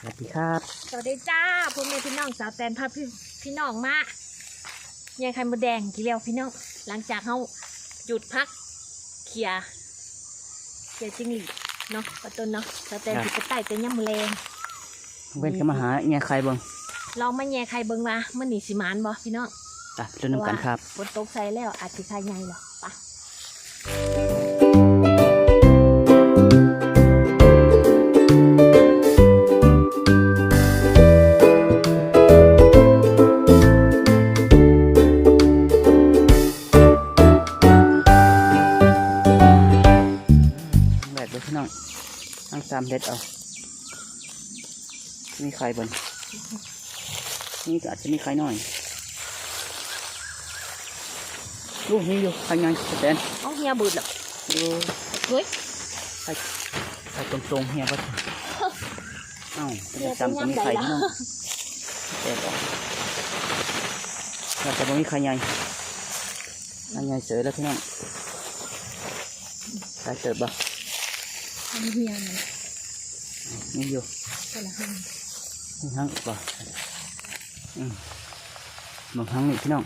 สวัสดีครับ สวัสดีจ้าพ่อแม่พี่น้องสาวแตนพาพี่พี่น้องมาแยงไข่มดแดงกี่เรียวพี่น้อง หลังจากเขาหยุดพักเขียเขียจิ้งหรีดเนาะประตูนเนาะสาวแตนสิไปไต่เต็นย่ำมะแรงเว้นก็มาหาเนี่ยใครเบ้างลองมาแย่ไข่เบิ่งว่ามันหนีสิมานบ่พี่น้องอะเริ่มนำกันครับฝนตกใส่แล้วอาจสิไข่ใหญ่หรอปะ มีใครบนนี่ก็อาจจะมีใครหน่อยลูกนี่อยู่ใครยังสแตนเอาเฮียบืดเหรออยู่เฮ้ยใครตรงๆเฮียก็เอ้าจะจำก็มีใครพี่น้องแต่บอกเราจะบ่มีใครใหญ่ใครใหญ่เสือแล้วพี่น้องใครเติบบ่อันนี้เฮียมันนี่อยู่คนละห้างนี่ ทั้งบ่อืมบางครั้งนี่พี่น้อง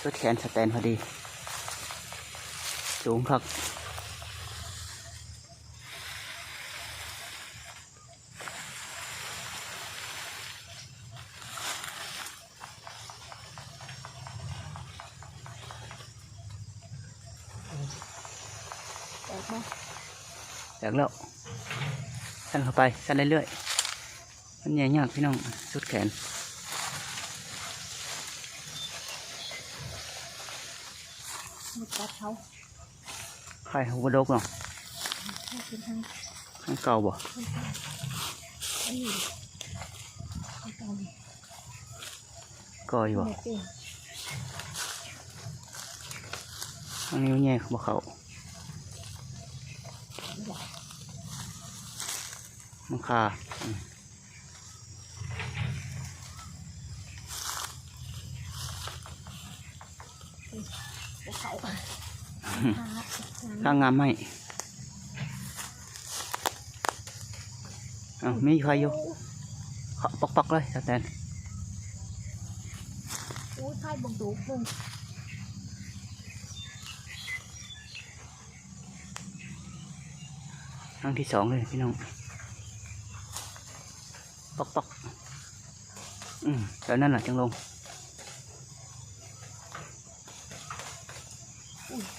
ชุดแขนสแตนพอดี สูงครับแตกบ่แตกแล้วสั้นเข้าไปสั้นเรื่อยๆ มันใหญ่ยากพี่น้องชุดแขนไม่ตัดเขาใครหัวดกเนาะให้เป็นทางข้างเก่าบ่อันนี้เอาตามก่อยบ่แม่เป้งอันนี้มันแย่บ่เขามันคา เอาเขาพาข้างงามไหมอ้าวมีใครอยู่เขาปอกปอกๆเลยสแตนอู้ไข่บังดูพุ่งครั้งที่สองเลยพี่น้อง ปอกปอกอืมแล้วนั่นแหละจังลง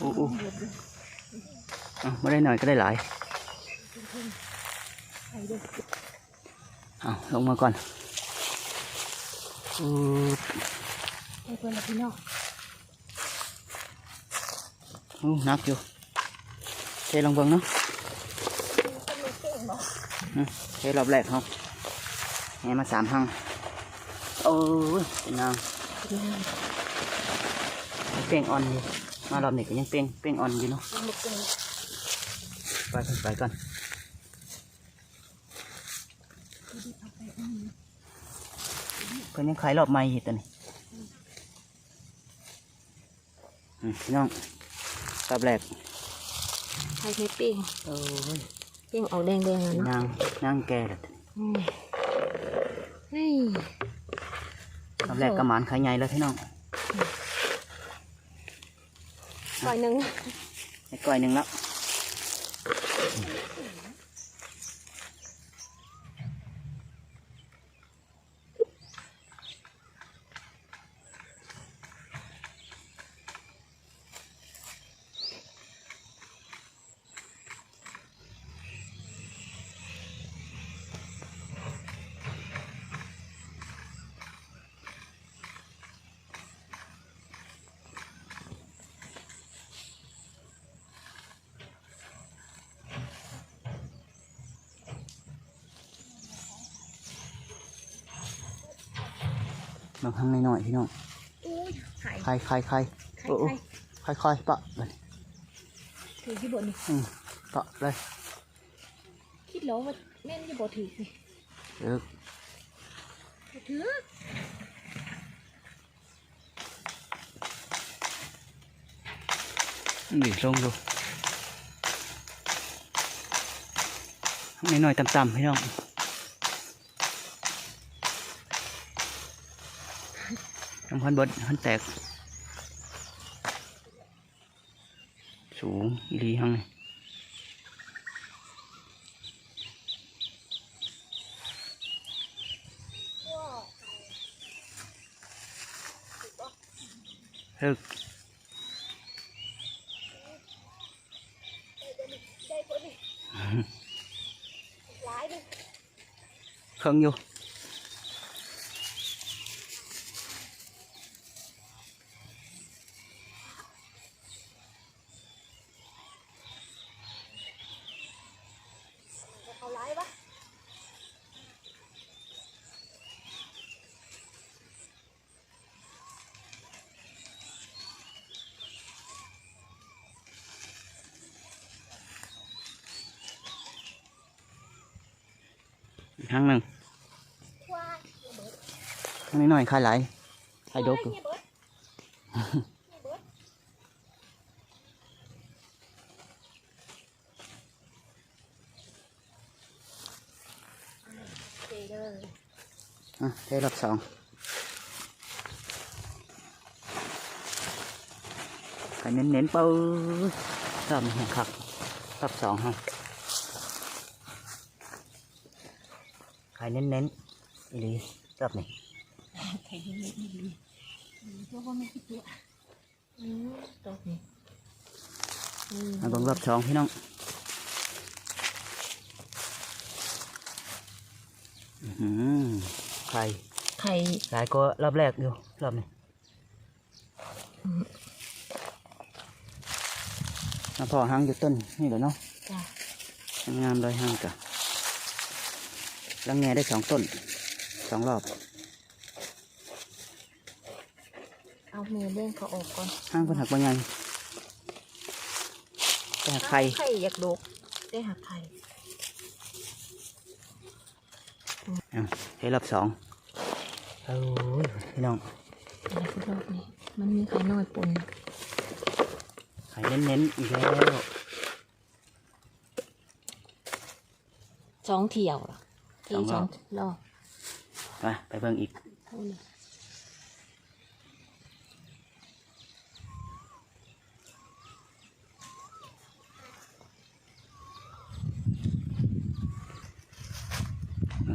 อู้อู้อะไม่ได้หน่อยก็ได้หลายเอาลงมาก่อนอือไข่เพื่อนพี่น้องอู้นักอยู่เทลงเบิ่งเนาะเทรอบแรกเขาแหมาสามหังโอ้ยเป็นนางเป้งอ่อนอยู่ มารอบนี้ก็ยังเป้งเป้งอ่อนอยู่เนาะมันเป้งไปไปไปก่อนเพิ่นยังขายรอบใหม่อยู่ตัวนี้อืมพี่น้องรอบแรกไข่ไม่เป้งโอ้ยเป้งออกแดงๆอะเป็นเนาะนางนางแก่แล้วอืมเฮ้ยรอบแรกก็หมานขายใหญ่แล้วพี่น้อง ก่อยหนึ่งไอ้ก้อยหนึ่งแล้ว บางครั้งน้อยๆพี่น้องอุ้ยไข่ใครใครใครไข่ไข่ค่อยปะเลยถือที่บนนี่ปะเลยคิดแล้วว่าแม่นจะบ่ถือนี่เดี๋ยวบ่ถือดิลงดูน้อยๆต่ำๆพี่น้อง พันเบิดพันแตก สูงอีหลีห้างนี่เลิกหลายดิเครื่องอยู่ เอาหลายปะั้งหนึ่งว้างนี้หน่อยคายไหลายคายดกอยู่นี่เบิดนี่เบิดเจเด้ออะได้รอบสองไข่เน้นๆเปิ้ลรอบนี้ครับรอบสองฮะไเน้นๆอีหลีรอบนี้ไข่เล็กๆนี่ดีเพราะว่าไม่คิดตัวอืมตกนี่อืมมาเบิ่งรอบสองพี่น้องอื้อหือไข่ไข่หลายก็รอบแรกอยู่รอบนี้มาพอหางอยู่ต้นนี่แหละเนาะจ้ะงามเลยหางจ้ะ แล้วแงได้สองต้นสองรอบ เอามือเล่นเขาออกก่อนหางเพิ่นหักบางไงแต่หักไข่ไข่อยากดกได้หักไข่เอาให้รอบสองโอ้ยพี่น้องอะไรก็รอบนี้มันมีไข่น้อยปนไข่เน้นๆอีกแล้วสองเที่ยวเหรอ ทีสองรอบไปไปเบิ่งอีก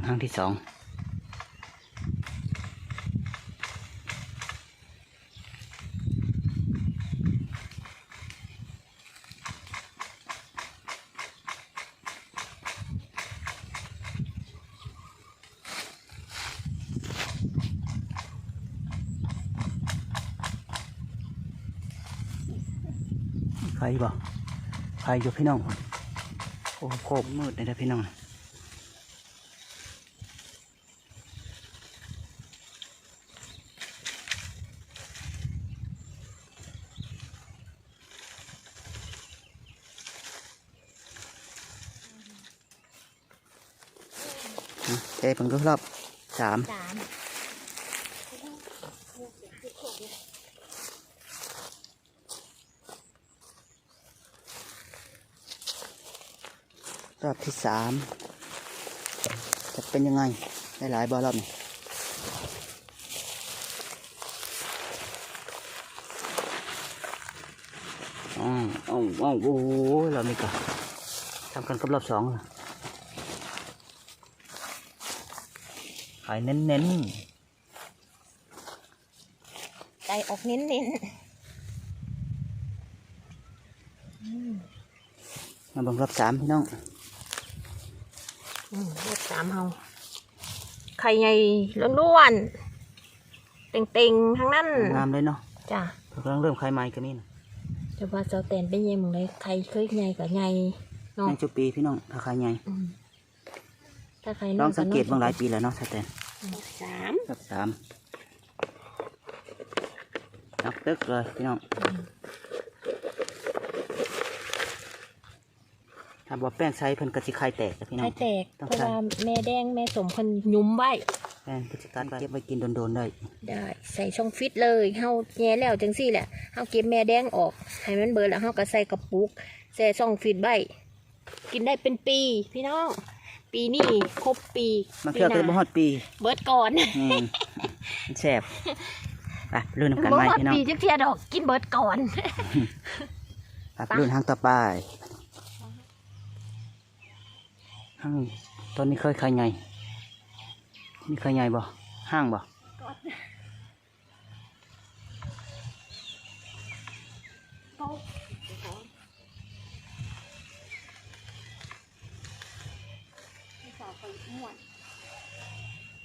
ครั้งที่สอง ใครบ่ใครอยู่พี่น้อง โอ้โคบมืดเลยนะพี่น้องนะเทผมดูรอบสาม สาม รอบที่สามจะเป็นยังไงได้หลายบอลรอบนี้อ๋ออ๋ออ๋อโอ้โหรอบนี้ก็ทำกันกับรอบสองเลยขายเน้นใจออกเน้นเน้นๆมาเบังรอบสามพี่น้อง อืมรอบสามเฮาไข่ใหญ่ล้วนๆเต็งๆทั้งนั้นงามเลยเนาะจ้ะกำลังเริ่มขายไม้กันนี่นะแต่ว่าเจ้าแตนเป็นยังไงเลยไข่เคยใหญ่กับใหญ่เนาะแมงจุปีพี่น้องถ้าขายใหญ่อืมถ้าไข่ลน้อองยสังเกตบางหลายปีแล้วเนาะสแตนสามรอบสามนับตึกเลยพี่น้อง ถ้าบอกแป้งใช้เพิ่นกระสิไข่แตกนะพี่น้อไข่งแตกต้องเพราะใส่ ว่าแม่แดงแม่สมเพิ่นยุ้มไว้ แป้งกระสิการเก็บไว้กินโดนๆได้ ได้ใส่ช่องฟิตเลยเฮาแย่แล้วจังซี่แหละเฮาเก็บแม่แดงออกให้มันเบิดแล้วเฮาก็ใส่กระปุกใส่ช่องฟิตไว้กินได้เป็นปี พี่น้อง ปีนี้ครบปีมันเคือปีเกินหบ่น้าฮอดปี เบิดก่อนอืมมันแสบไปรุ่นน้ำกันบ่ไหมว่าพี่น้องปีจักเทียดอกกินเบิดก่อนไปรุ่นห้างต่อไปห้าง ตอนนี้เคยใครไงมีใครไงบ่ห้างบ่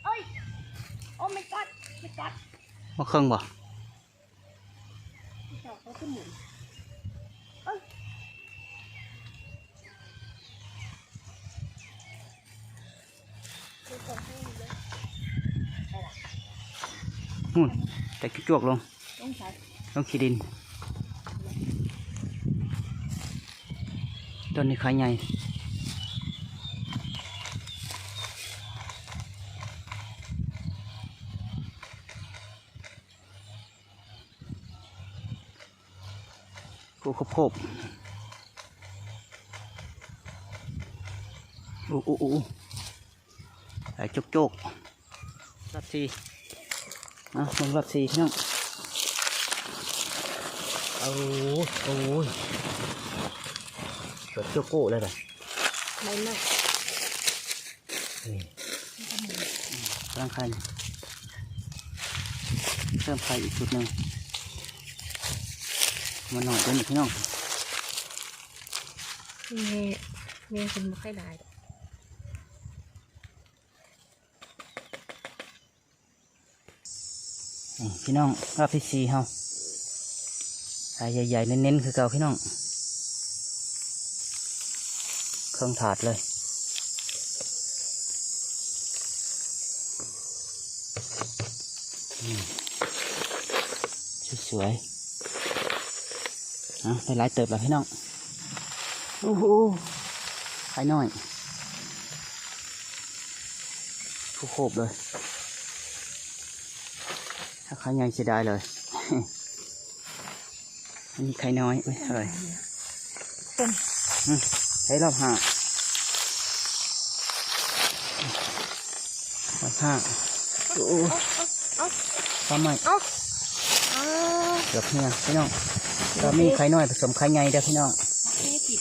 เอ้ยโอ้ my god my god บ่เครื่องบ่เจ้าเขาขึ้นหมุน หุ่นแต่จวกลงต้องขี้ดิน ต้นนี้ขายใครไงกูขบขบอู้อู้อู้ไอ้จกจกรอบสี่ อะมึงรอบสี่พี่น้องโอ้ยโอ้ยเกิดเจ้าโก้เลยเลยไม่ไม่นี่ร่างไข่เพิ่มไข่อีกจุดหนึ่งมาหน่อยเดี๋ยวนี้พี่น้องเมย์เมย์คุณไม่ค่อยได้ดอก นี่ พี่น้องรอบที่สี่เฮาไข่ใหญ่ๆเน้นๆคือเก่าพี่น้อง เครื่องถาดเลยสวยๆอะได้หลายเติบแล้วพี่น้อง โอ้โหไข่น้อยทุกโคบเลย ถ้าไข่ใหญ่เสียดายเลย อันนี้ไข่น้อยเอ้ยอะไรต้นใช้รอบห้ารอบห้าโอ้เอ้าทำไมเอ้าเอ้าเกือบเฮียพี่น้องเรามีไข่น้อยผสมไข่ใหญ่เด้อพี่น้องเท่กิน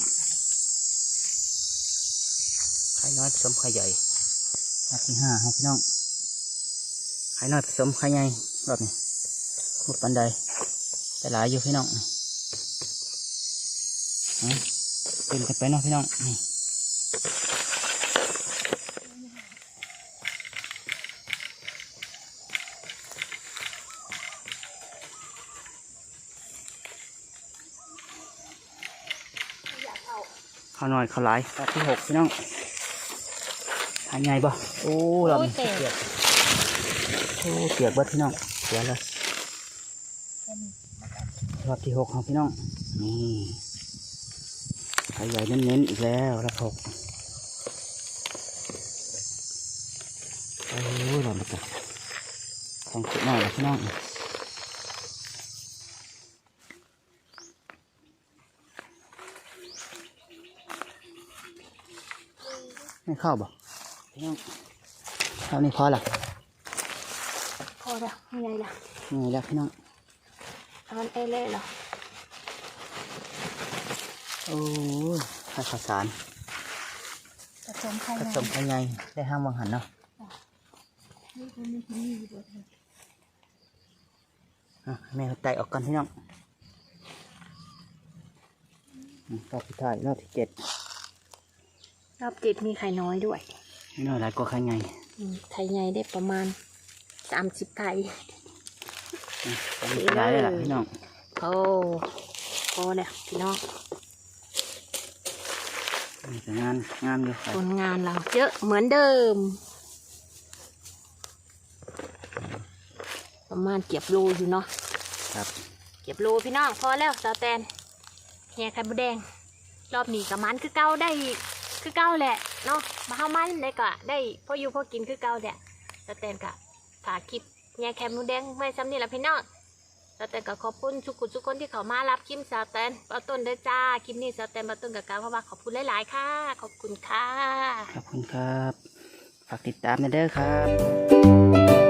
ไข่น้อยผสมไข่ใหญ่รอบที่ห้าครับพี่น้องไข่น้อยผสมไข่ใหญ่ รอบนี้หมดปันใดแต่หลายอยู่พี่น้องเอาเป็นกันไปเนาะพี่น้องนี่ข้าวน้อยข้าวหลายรอบที่หกพี่น้องไข่ใหญ่บ่โอ้รอบนี้เปียกโอ้เปียกเบิดพี่น้อง เสียเลยรอบที่หกของพี่น้อง นี่ไข่ใหญ่เน้นๆอีกแล้วรอบหกโอ้ยรอบนี้ก็ของสุดหน่อยแล้วพี่น้องไม่เข้าบ่พี่น้องเท่านี้พอละพอ แล้วไม่ใหญ่ละนี่แล้วพี่น้องตอนเอเล่เหรอโอ้ยข้าวข้าวสารผสมไข่ผในสมกันไงได้ห้างวังหันเนาะนี่คือนี่คือนี่อยู่บนอะแม่เอาใจออกกันพี่น้องอืมรอบที่ท้ายรอบที่เจ็ดรอบจิตมีไข่น้อยด้วยนี่น้อยหลายกว่าใครไงอืมไข่ใหญ่ได้ประมาณ สามสิบไข่อืมอันนี้ก็ได้เลยล่ะพี่น้องโอ้พอแล้วพี่น้องนี่ก็งานงานอยู่ครับผลงานเราเยอะเหมือนเดิม ประมาณเก็บโลอยู่เนาะครับเก็บโลพี่น้องพอแล้วสาวแตนแห่ไข่มดแดง รอบนี้กับมันคือเก้าได้คือเก้าแหละเนาะมาเข้ามันได้ก็ได้พออยู่พอกินคือเก้าแหละสาวแตนกะ ฝากคลิปแห่แคมนูแดงไม่ซ้ำนี่แหละพี่น้องสาวแตนก็ขอบคุณทุกคนทุกคนที่เขามารับคลิปสาวแตนปาต้นเด้อจ้าคลิปนี้สาวแตนปาต้นกับกาวเพราะว่าขอบคุณหลายๆค่ะ ขอบคุณค่ะ ขอบคุณครับ ฝากติดตามนะเด้อครับ